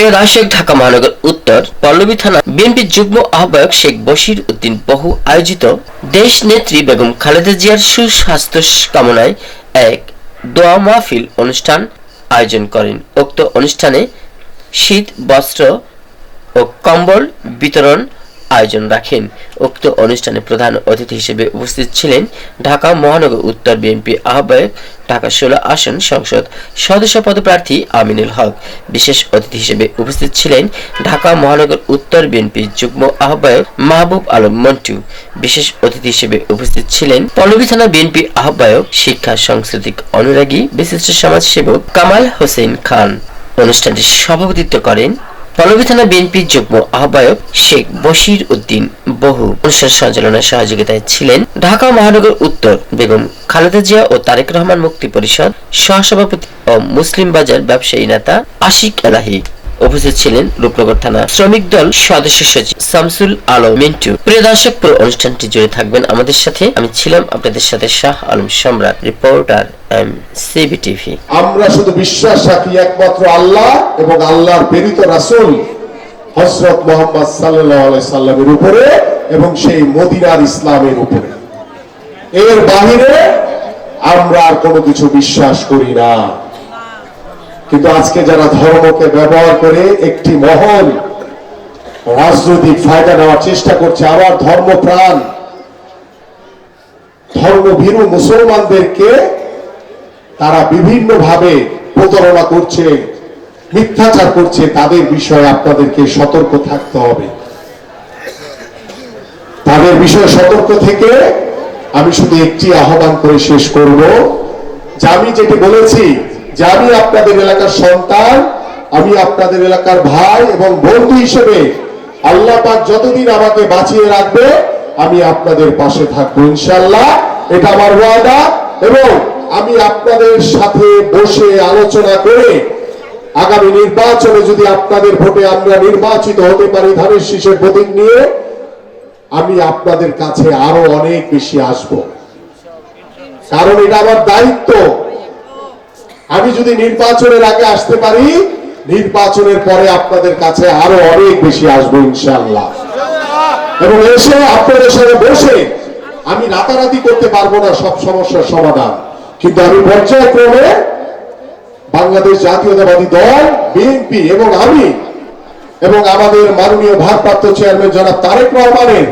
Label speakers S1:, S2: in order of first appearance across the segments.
S1: প্রিয় দর্শক, ঢাকা মহানগর উত্তর, পল্লবী থানা বিএনপি যুগ্ম আহ্বায়ক শেখ বশির উদ্দিন বহু আয়োজিত দেশ নেত্রী বেগম খালেদা জিয়ার সুস্বাস্থ্য কামনায় এক দোয়া মাহফিল অনুষ্ঠান আয়োজন করেন। উক্ত অনুষ্ঠানে শীত, বস্ত্র ও কম্বল বিতরণ আয়োজন রাখেন। উক্ত অনুষ্ঠানে প্রধান অতিথি হিসেবে উপস্থিত ছিলেন ঢাকা মহানগর উত্তর বিএনপি আহ্বায়ক, ঢাকা ষোলো আসন সংসদ সদস্য পদপ্রার্থী আমিনুল হক। বিশেষ অতিথি হিসেবে উপস্থিত ছিলেন ঢাকা মহানগর উত্তর বিএনপি যুগ্ম আহ্বায়ক মাহবুব আলম মন্টু। বিশেষ অতিথি হিসেবে উপস্থিত ছিলেন পল্লবী থানা বিএনপি আহ্বায়ক, শিক্ষা সাংস্কৃতিক অনুরাগী, বিশিষ্ট সমাজসেবক কামাল হোসেন খান। অনুষ্ঠানটি সভাপতিত্ব করেন পল্লবী থানা বিএনপির যুগ্ম আহ্বায়ক শেখ বশির উদ্দিন বহু অনুষ্ঠান সঞ্চালনার সহযোগিতায় ছিলেন ঢাকা মহানগর উত্তর বেগম খালেদা জিয়া ও তারেক রহমান মুক্তি পরিষদ, সহসভাপতি ও মুসলিম বাজার ব্যবসায়ী নেতা আশিক এলাহি। উপস্থিত ছিলেন রূপনগর থানা শ্রমিক দল সদস্য সচিব শামসুল আলম মিন্টু। প্রিয় দর্শক, পুরো অনুষ্ঠানটি জুড়ে থাকবেন আমাদের সাথে। আমি ছিলাম আপনাদের সাথে শাহ আলম সম্রাট, রিপোর্টার এম সিবি টিভি
S2: আমরা শুধু বিশ্বাস রাখি একমাত্র আল্লাহ এবং আল্লাহর প্রেরিত রাসূল হযরত মুহাম্মদ সাল্লাল্লাহু সাল্লামের উপরে এবং সেই মদিনার ইসলামের উপরে। এর বাহিরে আমরা আর কোনো কিছু বিশ্বাস করি না। কিন্তু আজকে যারা ধর্মকে ব্যবহার করে একটি মহল রাজনৈতিক ফায়দা নেওয়ার চেষ্টা করছে, আবার ধর্মপ্রাণ, ধর্মভীরু মুসলমানদেরকে তারা বিভিন্ন ভাবে প্রতারণা করছে, মিথ্যাচার করছে, তাদের বিষয়ে আপনাদেরকে সতর্ক থাকতে হবে। তাদের বিষয়ে সতর্ক থেকে আমি শুধু একটি আহ্বান করে শেষ করব। যে আমি যেটি বলেছি যে আমি আপনাদের এলাকার সন্তান, আমি আপনাদের এলাকার ভাই এবং বন্ধু হিসেবে আল্লাহ পাক যতদিন আমাকে বাঁচিয়ে রাখবে, আমি আপনাদের পাশে থাকব ইনশাল্লাহ এটা আমার ওয়াদা এবং আমি আপনাদের সাথে বসে আলোচনা করে আগামী নির্বাচনে যদি আপনাদের ভোটে আমরা নির্বাচিত হতে পারি ধানের শীষের প্রতীক নিয়ে, আমি আপনাদের কাছে আরও অনেক বেশি আসব। কারণ এটা আমার দায়িত্ব। আমি যদি নির্বাচনের আগে আসতে পারি, নির্বাচনের পরে আপনাদের কাছে আরও অনেক বেশি আসব ইনশাল্লাহ এবং এসে আপনাদের সাথে বসে আমি রাতারাতি করতে পারব না, সব সমস্যার সমাধান। কিন্তু আমি পর্যায়ক্রমে বাংলাদেশ জাতীয়তাবাদী দল, বিএনপি এবং আমি এবং আমাদের মাননীয় ভারপ্রাপ্ত চেয়ারম্যান জনাব তারেক রহমানের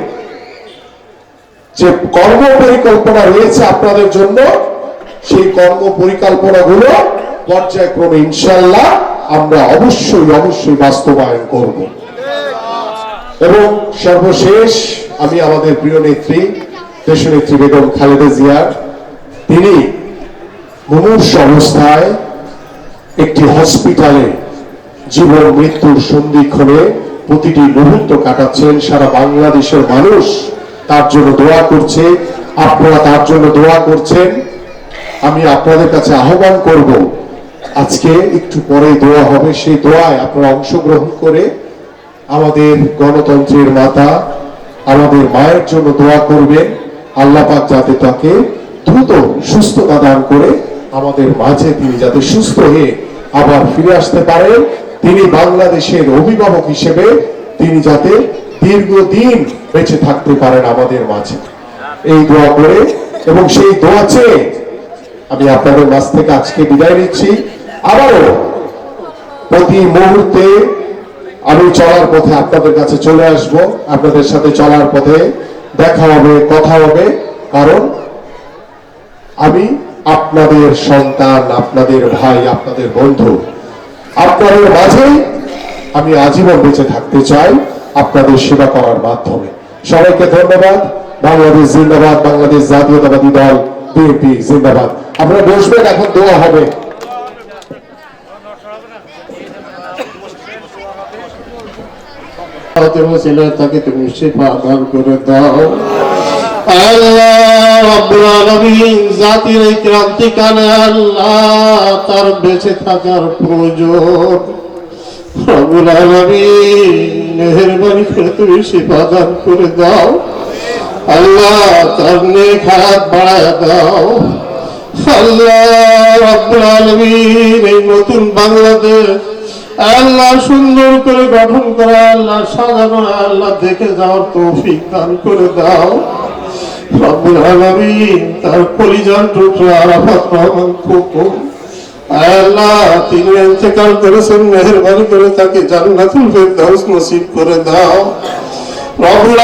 S2: যে কর্ম পরিকল্পনা রয়েছে আপনাদের জন্য সেই কর্ম পরিকল্পনাগুলো পর্যায়ক্রমে ইনশাল্লাহ আমরা অবশ্যই অবশ্যই বাস্তবায়ন করব। এবং সর্বশেষ আমি আমাদের প্রিয় নেত্রী দেশনেত্রী বেগম খালেদা জিয়ার, তিনি মুমূর্ষ অবস্থায় একটি হসপিটালে জীবন, মৃত্যুর সন্ধিক্ষণে প্রতিটি মুহূর্ত কাটাচ্ছেন। সারা বাংলাদেশের মানুষ তার জন্য দোয়া করছে, আপনারা তার জন্য দোয়া করছেন। আমি আপনাদের কাছে আহ্বান করব, আজকে একটু পরে দোয়া হবে, সেই দোয়ায় আপনারা অংশগ্রহণ করে আমাদের গণতন্ত্রের মাতা, আমাদের মায়ের জন্য দোয়া করবেন। আল্লাহ পাক যাতে তাকে দ্রুত সুস্থতা দান করে আমাদের মাঝে তিনি যাতে সুস্থ হয়ে আবার ফিরে আসতে পারেন। তিনি বাংলাদেশের অভিভাবক হিসেবে তিনি যাতে দীর্ঘদিন বেঁচে থাকতে পারেন আমাদের মাঝে। এই দোয়া করে এবং সেই দোয়া চেয়ে আমি আপনাদের মাঝ থেকে আজকে বিদায় নিচ্ছি। আবারও প্রতি মুহূর্তে আমি চলার পথে আপনাদের কাছে চলে আসব। আপনাদের সাথে চলার পথে দেখা হবে, কথা হবে। কারণ আমি আপনাদের সন্তান, আপনাদের ভাই, আপনাদের বন্ধু। আপনাদের মাঝে আমি আজীবন বেঁচে থাকতে চাই আপনাদের সেবা করার মাধ্যমে। সবাইকে ধন্যবাদ। বাংলাদেশ জিন্দাবাদ, বাংলাদেশ জাতীয়তাবাদী দল। বিএনপি জিন্দাবাদ। আপনারা বসবেন, এখন দোয়া হবে।
S3: তাকে তুমি সেবা দান করে দাও। জাতির এই ক্রান্তিকালে আল্লাহ তার বেঁচে থাকার প্রয়োজন। তুমি দান করে দাও। আল্লাহ নতুন বাংলাদেশ আল্লাহ সুন্দর করে গঠন করা, আল্লাহ সাজানো, আল্লাহ দেখে যাওয়ার তৌফিক দান করে দাও। তার পরিজন তিনি করেছেন, মেহেরবানি করে তাকে জান্নাতুল করে দাও। রব্বুল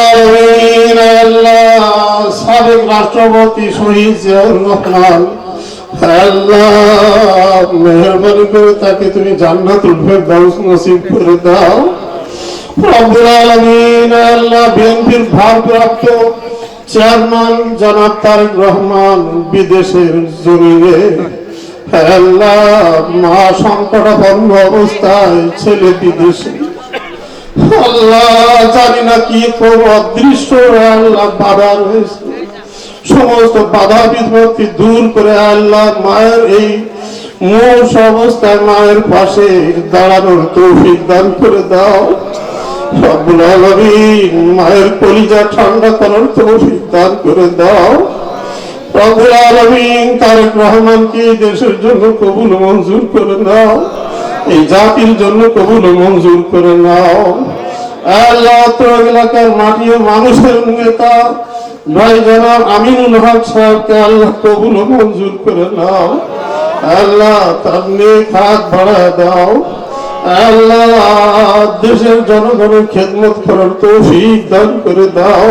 S3: রাষ্ট্রপতি শহীদ মেহরবানি করে তাকে তুমি জান্নাতুল ফেরদাউস নসিব করে দাও। চেয়ারম্যান জনাব তারেক রহমান, বিদেশের জমিনে। আল্লাহ, মহা সংকটাপন্ন অবস্থায় ছেলে বিদেশে। আল্লাহ, জানি না কি করব, অদৃশ্য আল্লাহ বাধা রয়েছে। সমস্ত বাধা বিপত্তি দূর করে আল্লাহ মায়ের এই মূল অবস্থায় মায়ের পাশে দাঁড়ানোর তৌফিক দান করে দাও। রব্বুল মায়ের কলিজা ঠান্ডা করার তৌফিক দান করে দাও। রব্বুল আলামিন তারেক রহমানকে দেশের জন্য কবুল মঞ্জুর করে নাও। এই জাতির জন্য কবুল মঞ্জুর করে নাও। আল্লাহ তো এলাকার মাটি ও মানুষের নেতা আল্লাহ করে নাও। দেশের জনগণের খেদমত করার তৌফিক দান করে দাও।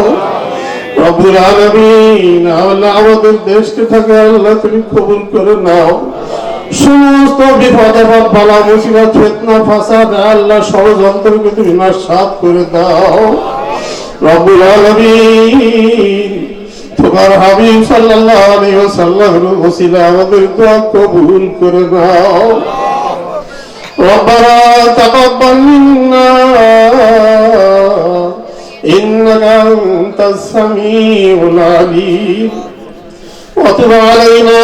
S3: রব্বুল আলামিন, আল্লাহ আমাদের দেশকে থাকে আল্লাহ তুমি কবুল করে নাও। সমস্ত বিপদ আপদ ফাসাদ, আল্লাহ ষড়যন্ত্রকে তুমি নাশাত করে দাও। রব্বুল আলামিন তোমার হাবিব সাল্লাল্লাহু আলাইহি ওয়াসাল্লামের ওসিলা আমাদের দোয়া কবুল করে নাও ربنا تقبل منا إنك أنت السميع العليم وتب علينا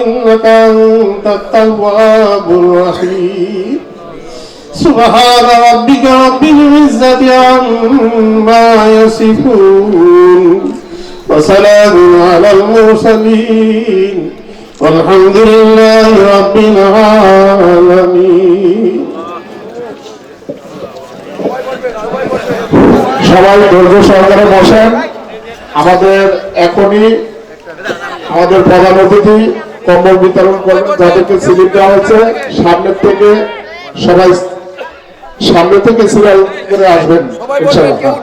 S3: إنك أنت التواب الرحيم سبحان ربك رب العزة عما يصفون وسلام على المرسلين والحمد لله رب العالمين
S2: সবাই ধৈর্য সহকারে বসেন আমাদের এখনই আমাদের প্রধান অতিথি কম্বল বিতরণ করবেন যাদেরকে সিলিপ দেওয়া হচ্ছে সামনের থেকে সবাই সামনে থেকে সিরিয়াল করে আসবেন ইনশাআল্লাহ।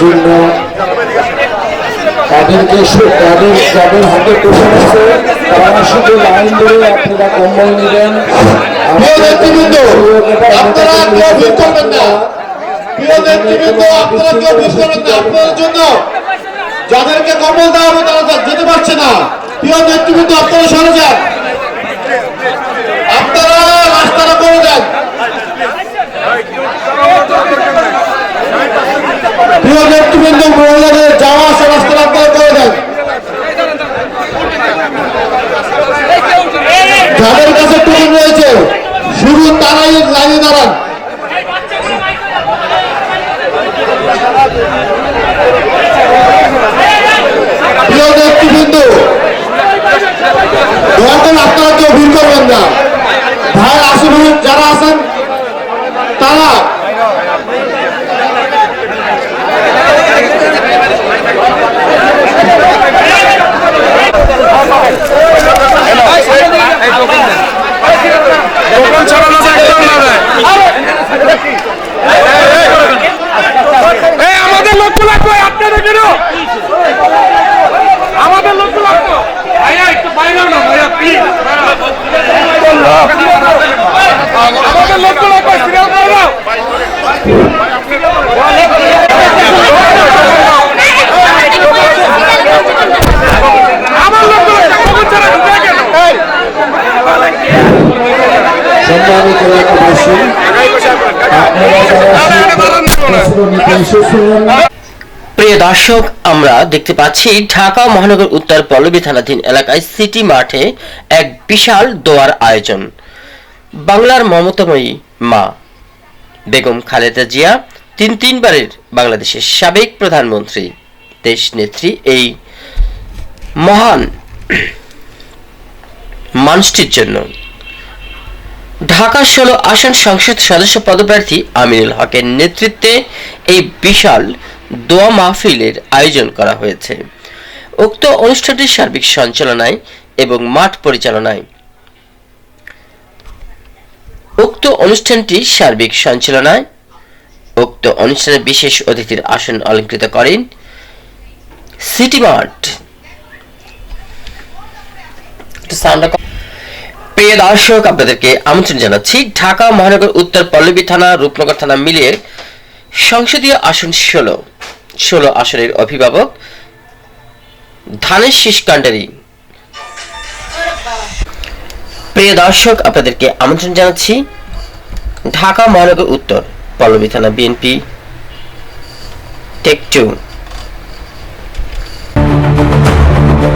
S4: জন্য তাদেরকে তাদের হাতে তারা শুধু লাইন ধরে আপনারা কম্বল নেবেন
S2: যাদেরকে কম্বল দেওয়া হবে তারা যেতে পারছে না প্রিয় নেতৃবৃন্দ আপনারা সরে যান আপনারা রাস্তাটা করে দেন প্রিয় নেতৃবৃন্দ মহিলাদের যাওয়া আসা রাস্তাটা আপনারা করে দেন যাদের কাছে টোকেন রয়েছে শুধু তারাই লাইনে দাঁড়ান প্রিয় নেতৃবৃন্দ
S3: যারা আছেন তারা
S5: এই আমাদের লক্ষ্য লাগবে আপনাদের কেন আমাদের লক্ষ্য লাগবে ভাইয়া একটু বাইরে না ভাইয়া প্লিজ আমাদের লক্ষ্য লাগবে সিরিয়াল করে দাও আমার লক্ষ্য লাগবে কখন ছাড়া ঢুকে কেন
S3: সম্মানিত এলাকাবাসী আপনারা যারা শস্ত্র নিতে এসেছেন
S1: প্রিয় দর্শক, আমরা দেখতে পাচ্ছি ঢাকা মহানগর উত্তর পল্লবী থানাধীন এলাকায় সিটি মাঠে এক বিশাল দোয়ার আয়োজন। বাংলার মমতাময়ী মা বেগম খালেদা জিয়া, তিন তিনবারের বাংলাদেশের সাবেক প্রধানমন্ত্রী দেশ নেত্রী এই মহান মানুষটির জন্য। ঢাকা ষোলো আসন সংসদ সদস্য পদপ্রার্থী আমিনুল হকের নেতৃত্বে এই বিশাল দোয়া মাহফিলের আয়োজন করা হয়েছে। উক্ত অনুষ্ঠানটির সার্বিক সঞ্চালনায় এবং মাঠ পরিচালনায়। উক্ত অনুষ্ঠানটি সার্বিক সঞ্চালনায়। উক্ত অনুষ্ঠানে বিশেষ অতিথির আসন অলঙ্কৃত করেন সিটি মার্ট। প্রিয় দর্শক, আপনাদেরকে আমন্ত্রণ জানাচ্ছি ঢাকা মহানগর উত্তর পল্লবী থানা, রূপনগর থানা মিলিয়ে সংসদীয় আসন ষোলো। ষোলো আসনের অভিভাবক ধানের শীষ কাণ্ডারি প্রিয় দর্শক, আপনাদেরকে আমন্ত্রণ জানাচ্ছি ঢাকা মহানগর উত্তর পল্লবী থানা বিএনপি টেক টু